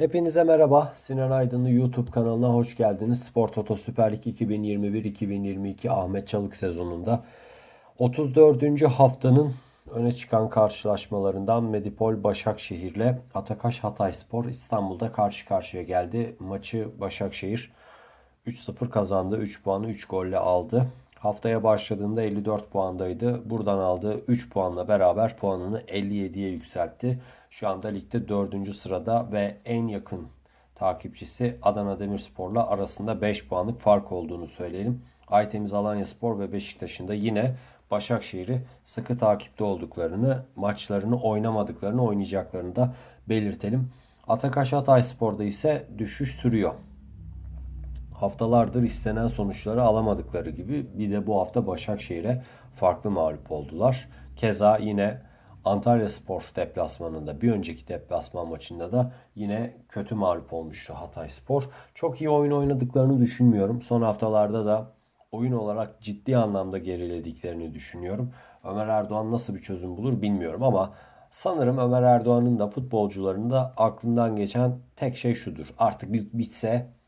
Hepinize merhaba. Sinan Aydınlı YouTube kanalına hoş geldiniz. Spor Toto Süper Lig 2021-2022 Ahmet Çalık sezonunda 34. haftanın öne çıkan karşılaşmalarından Medipol Başakşehir ile Atakaş Hatayspor İstanbul'da karşı karşıya geldi. Maçı Başakşehir 3-0 kazandı. 3 puanı 3 golle aldı. Haftaya başladığında 54 puandaydı. Buradan aldığı 3 puanla beraber puanını 57'ye yükseltti. Şu anda ligde 4. sırada ve en yakın takipçisi Adana Demirspor'la arasında 5 puanlık fark olduğunu söyleyelim. Aytemiz Alanyaspor ve Beşiktaş'ın da yine Başakşehir'i sıkı takipte olduklarını, maçlarını oynamadıklarını, oynayacaklarını da belirtelim. Atakaş Hatayspor'da ise düşüş sürüyor haftalardır istenen sonuçları alamadıkları gibi bir de bu hafta Başakşehir'e farklı mağlup oldular. Keza yine Antalya Spor deplasmanında bir önceki deplasman maçında da yine kötü mağlup olmuştu Hatay Spor. Çok iyi oyun oynadıklarını düşünmüyorum. Son haftalarda da oyun olarak ciddi anlamda gerilediklerini düşünüyorum. Ömer Erdoğan nasıl bir çözüm bulur bilmiyorum ama sanırım Ömer Erdoğan'ın da futbolcuların da aklından geçen tek şey şudur. Artık lig bitse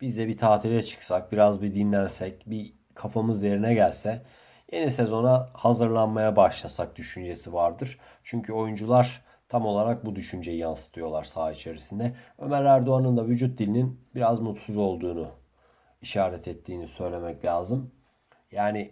biz de bir tatile çıksak, biraz bir dinlensek, bir kafamız yerine gelse yeni sezona hazırlanmaya başlasak düşüncesi vardır. Çünkü oyuncular tam olarak bu düşünceyi yansıtıyorlar saha içerisinde. Ömer Erdoğan'ın da vücut dilinin biraz mutsuz olduğunu işaret ettiğini söylemek lazım. Yani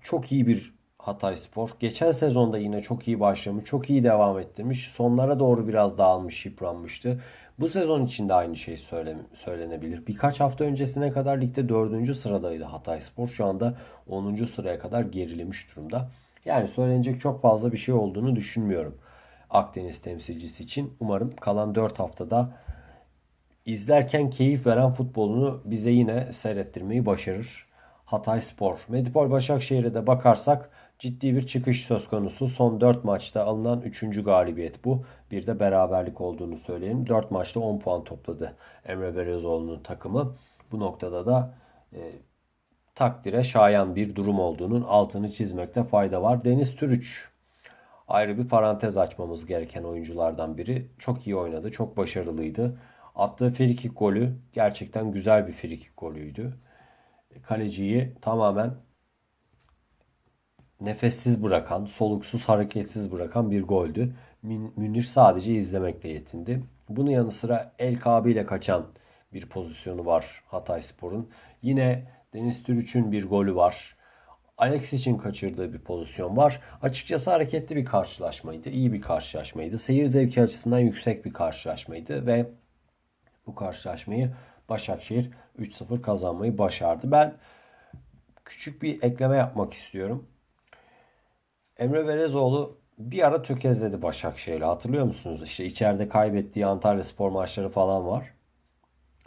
çok iyi bir Hatay Spor. Geçen sezonda yine çok iyi başlamış, çok iyi devam ettirmiş. Sonlara doğru biraz dağılmış, yıpranmıştı. Bu sezon için de aynı şey söyle, söylenebilir. Birkaç hafta öncesine kadar ligde 4. sıradaydı Hatay Spor. Şu anda 10. sıraya kadar gerilemiş durumda. Yani söylenecek çok fazla bir şey olduğunu düşünmüyorum. Akdeniz temsilcisi için. Umarım kalan 4 haftada izlerken keyif veren futbolunu bize yine seyrettirmeyi başarır. Hatay Spor. Medipol Başakşehir'e de bakarsak ciddi bir çıkış söz konusu. Son 4 maçta alınan 3. galibiyet bu. Bir de beraberlik olduğunu söyleyelim. 4 maçta 10 puan topladı Emre Berezoğlu'nun takımı. Bu noktada da e, takdire şayan bir durum olduğunun altını çizmekte fayda var. Deniz Türüç ayrı bir parantez açmamız gereken oyunculardan biri. Çok iyi oynadı, çok başarılıydı. Attığı frikik golü gerçekten güzel bir frikik golüydü. Kaleciyi tamamen nefessiz bırakan, soluksuz, hareketsiz bırakan bir goldü. Münir sadece izlemekle yetindi. Bunun yanı sıra El Kabi ile kaçan bir pozisyonu var Hatay Spor'un. Yine Deniz Türüç'ün bir golü var. Alex için kaçırdığı bir pozisyon var. Açıkçası hareketli bir karşılaşmaydı. iyi bir karşılaşmaydı. Seyir zevki açısından yüksek bir karşılaşmaydı ve bu karşılaşmayı Başakşehir 3-0 kazanmayı başardı. Ben küçük bir ekleme yapmak istiyorum. Emre Belezoğlu bir ara tökezledi Başakşehir'le. Hatırlıyor musunuz? İşte içeride kaybettiği Antalya spor maçları falan var.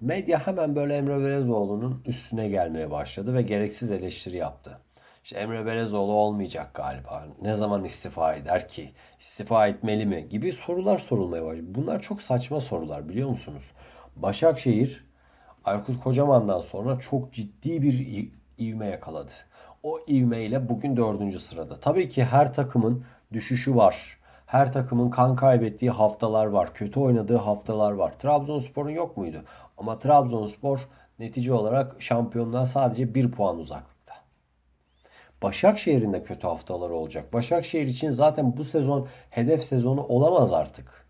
Medya hemen böyle Emre Belezoğlu'nun üstüne gelmeye başladı ve gereksiz eleştiri yaptı. İşte Emre Belezoğlu olmayacak galiba. Ne zaman istifa eder ki? İstifa etmeli mi? Gibi sorular sorulmaya başladı. Bunlar çok saçma sorular biliyor musunuz? Başakşehir Aykut Kocaman'dan sonra çok ciddi bir ivme yakaladı. O ivmeyle bugün dördüncü sırada. Tabii ki her takımın düşüşü var. Her takımın kan kaybettiği haftalar var. Kötü oynadığı haftalar var. Trabzonspor'un yok muydu? Ama Trabzonspor netice olarak şampiyonluğa sadece bir puan uzaklıkta. Başakşehir'in de kötü haftaları olacak. Başakşehir için zaten bu sezon hedef sezonu olamaz artık.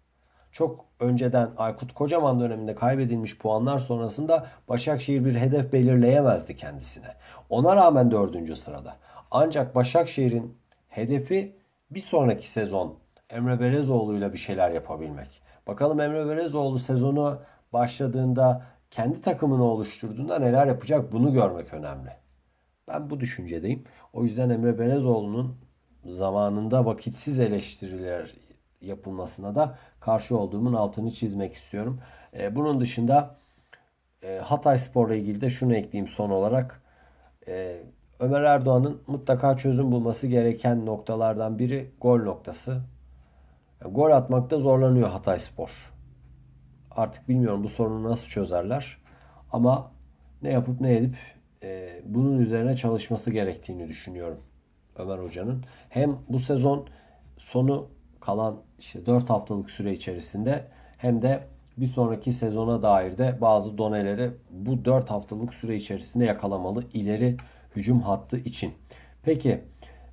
Çok önceden Aykut Kocaman döneminde kaybedilmiş puanlar sonrasında Başakşehir bir hedef belirleyemezdi kendisine. Ona rağmen dördüncü sırada. Ancak Başakşehir'in hedefi bir sonraki sezon Emre Belezoğlu ile bir şeyler yapabilmek. Bakalım Emre Belezoğlu sezonu başladığında kendi takımını oluşturduğunda neler yapacak bunu görmek önemli. Ben bu düşüncedeyim. O yüzden Emre Belezoğlu'nun zamanında vakitsiz eleştiriler yapılmasına da karşı olduğumun altını çizmek istiyorum. E, bunun dışında e, Hatay Spor'la ilgili de şunu ekleyeyim son olarak. E, Ömer Erdoğan'ın mutlaka çözüm bulması gereken noktalardan biri gol noktası. E, gol atmakta zorlanıyor Hatay Spor. Artık bilmiyorum bu sorunu nasıl çözerler. Ama ne yapıp ne edip e, bunun üzerine çalışması gerektiğini düşünüyorum Ömer Hoca'nın. Hem bu sezon sonu kalan işte 4 haftalık süre içerisinde hem de bir sonraki sezona dair de bazı doneleri bu 4 haftalık süre içerisinde yakalamalı ileri hücum hattı için. Peki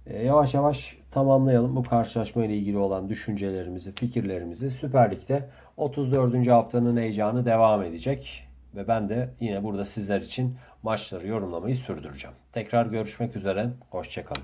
e, yavaş yavaş tamamlayalım bu karşılaşma ile ilgili olan düşüncelerimizi, fikirlerimizi. Süper Lig'de 34. haftanın heyecanı devam edecek ve ben de yine burada sizler için maçları yorumlamayı sürdüreceğim. Tekrar görüşmek üzere, hoşçakalın.